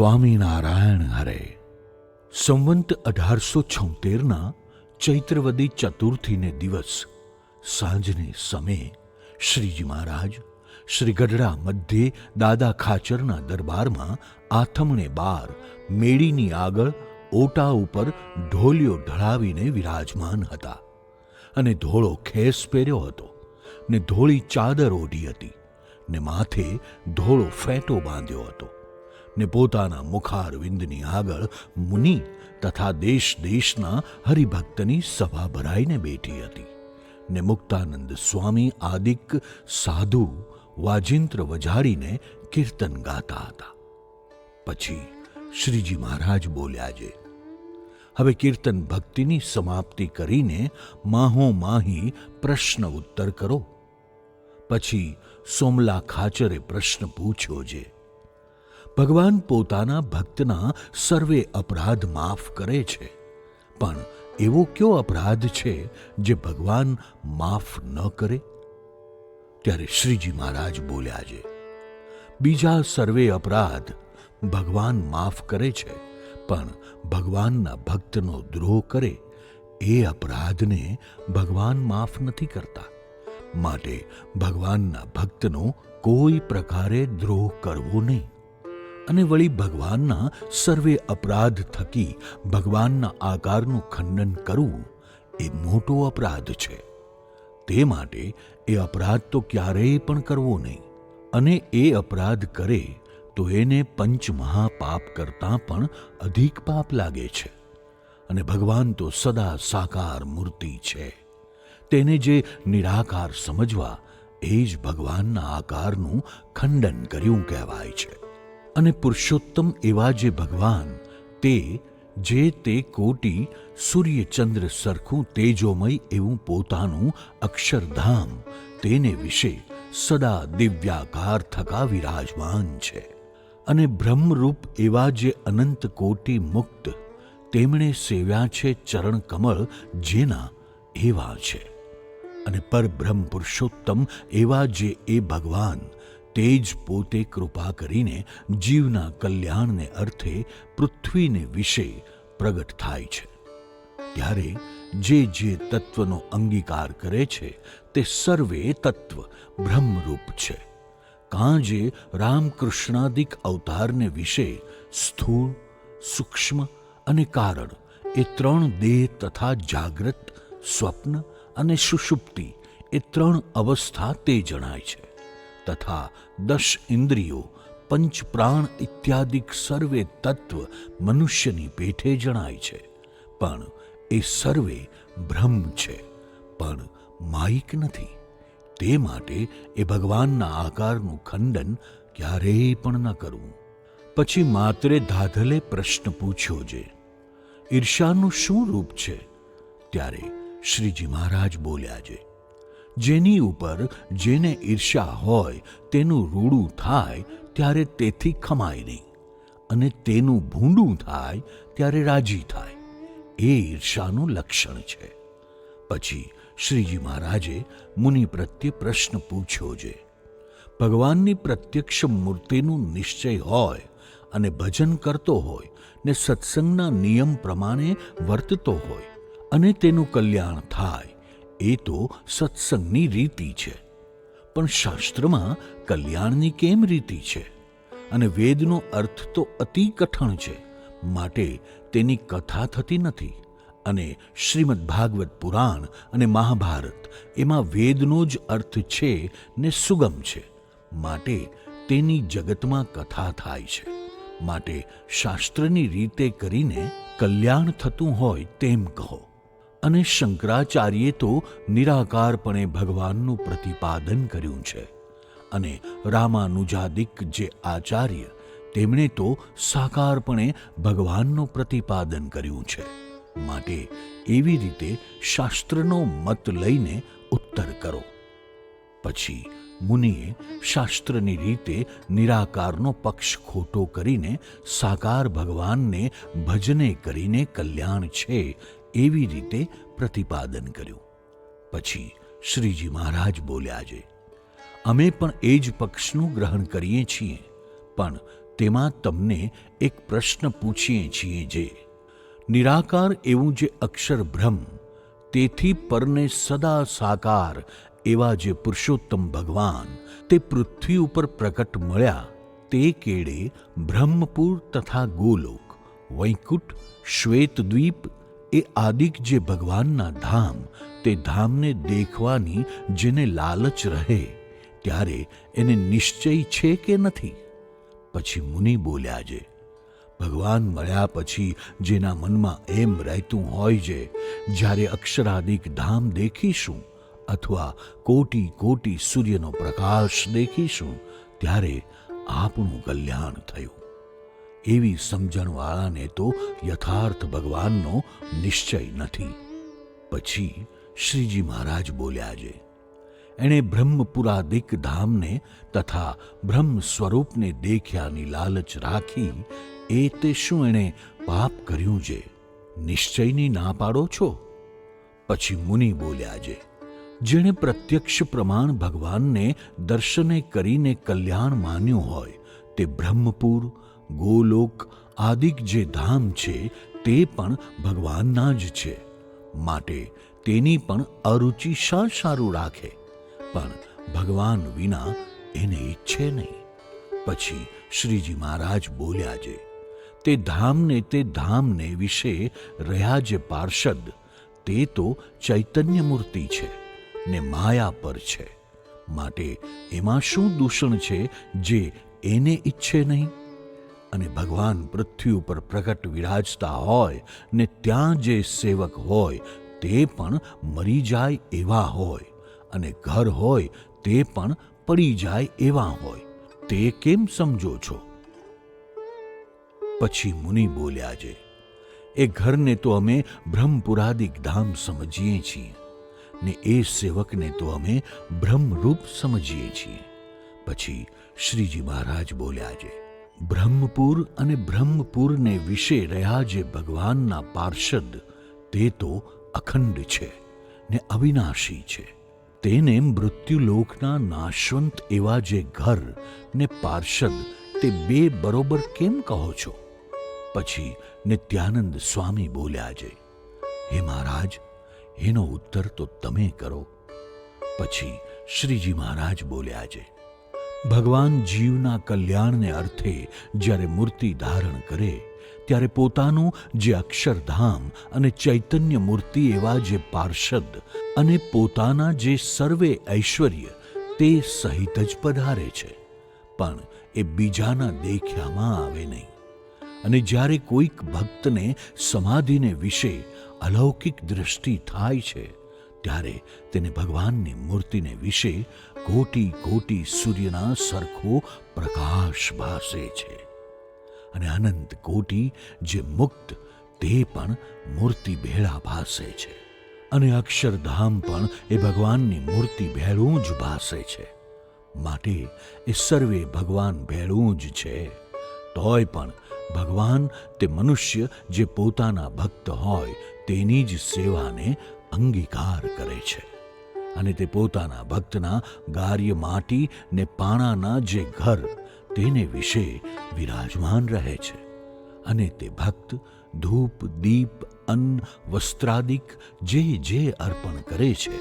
સ્વામિનારાયણ હરે. સંવંત અઢારસો છોતેરના ચૈત્રવદી ચતુર્થીને દિવસ, સાંજને સમયે શ્રીજી મહારાજ શ્રી ગઢડા મધ્યે દાદા ખાચરના દરબારમાં આથમણે બાર મેળીની આગળ ઓટા ઉપર ઢોલિયો ઢળાવીને વિરાજમાન હતા અને ધોળો ખેસ પહેર્યો હતો ને ધોળી ચાદર ઓઢી હતી ને માથે ધોળો ફેટો બાંધ્યો હતો. ને પોતાના મુખારવિંદની આગળ મુનિ તથા દેશ દેશના હરિભક્તની સભા ભરાઈને બેઠી હતી. ને મુક્તાનંદ સ્વામી આદિક સાધુ વાજિંત્ર વજાડીને કીર્તન ગાતા હતા. પછી શ્રીજી મહારાજ બોલ્યા છે હવે કીર્તન ભક્તિની સમાપ્તિ કરીને માહો માહી પ્રશ્ન ઉત્તર કરો. પછી સોમલા ખાચરે પ્રશ્ન પૂછ્યો છે ભગવાન પોતાના ભક્તના સર્વે અપરાધ માફ કરે છે. પણ એવો કયો અપરાધ છે જે ભગવાન માફ ન કરે? ત્યારે શ્રીજી મહારાજ બોલ્યા છે, બીજા સર્વે અપરાધ ભગવાન માફ કરે છે, પણ ભગવાનના ભક્તનો દ્રોહ કરે એ અપરાધને ભગવાન માફ નથી કરતા. માટે ભગવાનના ભક્તનો કોઈ પ્રકારે દ્રોહ કરવો નહીં. અને વળી ભગવાનના સર્વે અપરાધ થકી ભગવાનના આકારનું ખંડન કરવું એ મોટો અપરાધ છે. તે માટે એ અપરાધ તો ક્યારેય પણ કરવો નહીં. અને એ અપરાધ કરે તો એને પંચ મહાપાપ કરતાં પણ અધિક પાપ લાગે છે. અને ભગવાન તો સદા સાકાર મૂર્તિ છે. તેને જે નિરાકાર સમજવા એ જ ભગવાનના આકારનું ખંડન કર્યું કહેવાય છે. અને પુરુષોત્તમ એવા જે ભગવાન, તે જે તે કોટી સૂર્યચંદ્ર સરખું તેજોમય એવું પોતાનું અક્ષરધામ, તેને વિશે સદા દિવ્યાકાર થકા વિરાજમાન છે. અને બ્રહ્મરૂપ એવા જે અનંત કોટી મુક્ત, તેમણે સેવ્યા છે ચરણ કમળ જેના એવા છે. અને પરબ્રહ્મ પુરુષોત્તમ એવા જે એ ભગવાન તે જ પોતે કૃપા કરીને જીવના કલ્યાણને અર્થે પૃથ્વીને વિશે પ્રગટ થાય છે. ત્યારે જે જે તત્વનો અંગીકાર કરે છે, તે સર્વે તત્વ બ્રહ્મરૂપ છે. કાં જે રામકૃષ્ણાદિક અવતારને વિશે સ્થૂળ, સૂક્ષ્મ અને કારણ એ ત્રણ દેહ તથા જાગ્રત, સ્વપ્ન અને સુષુપ્તિ એ ત્રણ અવસ્થા તે જણાય છે. તથા દશ ઇન્દ્રિયો પંચ પ્રાણ ઇત્યાદિક સર્વે તત્વ મનુષ્યની પેઠે જણાય છે પણ એ સર્વે ભ્રમ છે પણ માયિક નથી તે માટે એ ભગવાનના આકારનું ખંડન ક્યારેય પણ ન કરવું પછી માત્રે ધાધલે પ્રશ્ન પૂછ્યો જે ઈર્ષાનું શું રૂપ છે ત્યારે શ્રીજી મહારાજ બોલ્યા છે જેની ઉપર જેને ઈર્ષા હોય તેનું રૂડું થાય ત્યારે તેથી ખમાય નહીં. અને તેનું ભૂંડું થાય ત્યારે રાજી થાય. એ ઈર્ષાનું લક્ષણ છે. પછી શ્રીજી મહારાજે મુનિ પ્રત્યે પ્રશ્ન પૂછ્યો છે ભગવાનની પ્રત્યક્ષ મૂર્તિનું નિશ્ચય હોય અને ભજન કરતો હોય ને સત્સંગના નિયમ પ્રમાણે વર્તતો હોય અને તેનું કલ્યાણ થાય એ તો સત્સંગની રીતિ છે. પણ શાસ્ત્રમાં કલ્યાણની કેમ રીતિ છે? અને વેદનો અર્થ તો અતિ કઠણ છે, માટે તેની કથા થતી નથી. અને શ્રીમદ ભાગવત પુરાણ અને મહાભારત એમાં વેદનો જ અર્થ છે ને સુગમ છે, માટે તેની જગતમાં કથા થાય છે. માટે શાસ્ત્રની રીતે કરીને કલ્યાણ થતું હોય તેમ કહો. અને શંકરાચાર્યે તો નિરાકારપણે ભગવાનનું પ્રતિપાદન કર્યું છે. અને રામાનુજાદિક જે આચાર્ય, તેમણે તો સાકારપણે ભગવાનનું પ્રતિપાદન કર્યું છે. માટે એવી રીતે શાસ્ત્રનો મત લઈને ઉત્તર કરો. પછી મુનિએ શાસ્ત્રની રીતે નિરાકારનો પક્ષ ખોટો કરીને સાકાર ભગવાનને ભજને કરીને કલ્યાણ છે એવી રીતે પ્રતિપાદન કર્યું. પછી શ્રીજી મહારાજ બોલ્યા છે, અમે પણ એ જ પક્ષનું ગ્રહણ કરીએ છીએ, પણ તેમાં તમને એક પ્રશ્ન પૂછીએ છીએ જે, નિરાકાર એવું જે અક્ષર બ્રહ્મ, તેથી પરને સદા સાકાર એવા જે પુરુષોત્તમ ભગવાન તે પૃથ્વી ઉપર પ્રકટ મળ્યા, તે કેળે બ્રહ્મપુર તથા ગોલોક, વૈકુંઠ, શ્વેતદ્વીપ એ આદિક જે ભગવાનના ધામ, તે ધામને દેખવાની જેને લાલચ રહે, ત્યારે એને નિશ્ચય છે કે નથી? પછી મુનિ બોલ્યા જે, ભગવાન મળ્યા પછી જેના મનમાં એમ રહેતું હોય છે જ્યારે અક્ષરાદિક ધામ દેખીશું અથવા કોટી કોટી સૂર્યનો પ્રકાશ દેખીશું, ત્યારે આપણું કલ્યાણ થયું. એવી સમજણવાળાને તો યથાર્થ ભગવાનનો નિશ્ચય નથી. પછી શ્રીજી મહારાજ બોલ્યા છે, એણે બ્રહ્મપુરાદિક ધામને તથા બ્રહ્મ સ્વરૂપને દેખ્યાની લાલચ રાખી એ તે શું એણે પાપ કર્યું છે? નિશ્ચયની ના પાડો છો? પછી મુનિ બોલ્યા છે, જેણે પ્રત્યક્ષ પ્રમાણ ભગવાનને દર્શને કરીને કલ્યાણ માન્યું હોય તે બ્રહ્મપુર ગોલોક આદિક જે ધામ છે, તે પણ ભગવાનના જ છે. માટે તેની પણ અરુચિ સારું રાખે? પણ ભગવાન વિના એને ઈચ્છે નહીં. પછી શ્રીજી મહારાજ બોલ્યા છે તે ધામને તે ધામને વિશે રહ્યા જે પાર્ષદ, તે તો ચૈતન્ય મૂર્તિ છે ને માયા પર છે. માટે એમાં શું દૂષણ છે જે એને ઈચ્છે નહીં? અને ભગવાન પૃથ્વી ઉપર પ્રગટ વિરાજતા હોય ને ત્યાં જે સેવક હોય, તે પણ મરી જાય એવા હોય અને ઘર હોય, તે પણ પડી જાય એવા હોય. તે કેમ સમજો છો? પછી મુનિ બોલ્યા છે એ ઘરને તો અમે બ્રહ્મપુરાદિક ધામ સમજીએ છીએ ને એ સેવકને તો અમે બ્રહ્મરૂપ સમજીએ છીએ. પછી શ્રીજી મહારાજ બોલ્યા છે બ્રહ્મપુર અને બ્રહ્મપુરને વિશે રહ્યા જે ભગવાનના પાર્ષદ, તે તો અખંડ છે ને અવિનાશી છે. તેને મૃત્યુલોકના નાશવંત એવા જે ઘર ને પાર્ષદ, તે બે બરોબર કેમ કહો છો? પછી નિત્યાનંદ સ્વામી બોલ્યા છે, હે મહારાજ, એનો ઉત્તર તો તમે કરો. પછી શ્રીજી મહારાજ બોલ્યા છે ભગવાન જીવના કલ્યાણને અર્થે જ્યારે મૂર્તિ ધારણ કરે, ત્યારે પોતાનું જે અક્ષરધામ અને ચૈતન્ય મૂર્તિ એવા જે પાર્ષદ અને પોતાના જે સર્વે ઐશ્વર્ય તે સહિત જ પધારે છે, પણ એ બીજાના દેખ્યામાં આવે નહીં. અને જ્યારે કોઈક ભક્તને સમાધિને વિશે અલૌકિક દૃષ્ટિ થાય છે ત્યારે તેને ભગવાનની મૂર્તિને વિશે કોટી કોટી સૂર્યના સરખો પ્રકાશ ભાસે છે. અને અનંત કોટી જે મુક્ત, તે પણ મૂર્તિ ભેળા ભાસે છે. અને અક્ષરધામ પણ એ ભગવાનની મૂર્તિ ભેળું જ ભાસે છે. માટે એ સર્વે ભગવાન ભેળું જ છે. તોય પણ ભગવાન તે મનુષ્ય જે પોતાના ભક્ત હોય તેની જ સેવાને અંગીકાર કરે છે અને તે પોતાના ભક્તના ગાર્ય માટી ને પાણાના જે ઘર તેને વિશે વિરાજમાન રહે છે અને તે ભક્ત ધૂપ, દીપ, અન્ન, વસ્ત્રાદિક જે જે અર્પણ કરે છે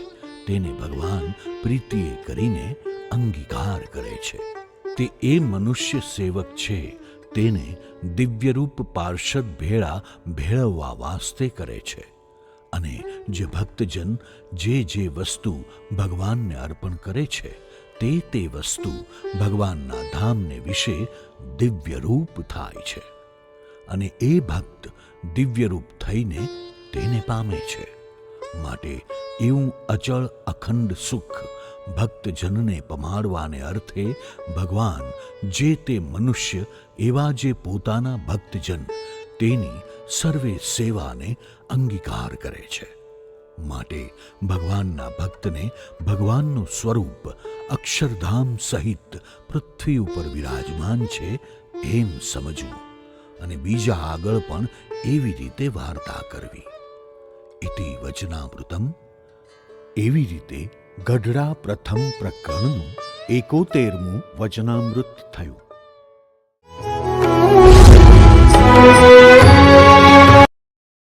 તેને ભગવાન પ્રીતિએ કરીને અંગીકાર કરે છે. તે એ મનુષ્ય સેવક છે તેને દિવ્યરૂપ પાર્ષદ ભેળા ભેળવવા વાસ્તે કરે છે. અને જે ભક્તજન જે જે વસ્તુ ભગવાનને અર્પણ કરે છે, તે તે વસ્તુ ભગવાનના ધામને વિશે દિવ્યરૂપ થાય છે. અને એ ભક્ત દિવ્યરૂપ થઈને તેને પામે છે. માટે એવું અચળ અખંડ સુખ ભક્તજનને પમાડવાને અર્થે ભગવાન જે તે મનુષ્ય એવા જે પોતાના ભક્તજન તેની સર્વે સેવાને અંગીકાર કરે છે. માટે ભગવાનના ભક્તને ભગવાનનું સ્વરૂપ અક્ષરધામ સહિત પૃથ્વી ઉપર વિરાજમાન છે એમ સમજવું અને બીજા આગળ પણ એવી રીતે વાર્તા કરવી. ઇતિ વચનામૃતમ. એવી રીતે ગઢડા પ્રથમ પ્રકરણનું એકોતેરમું વચનામૃત થયું.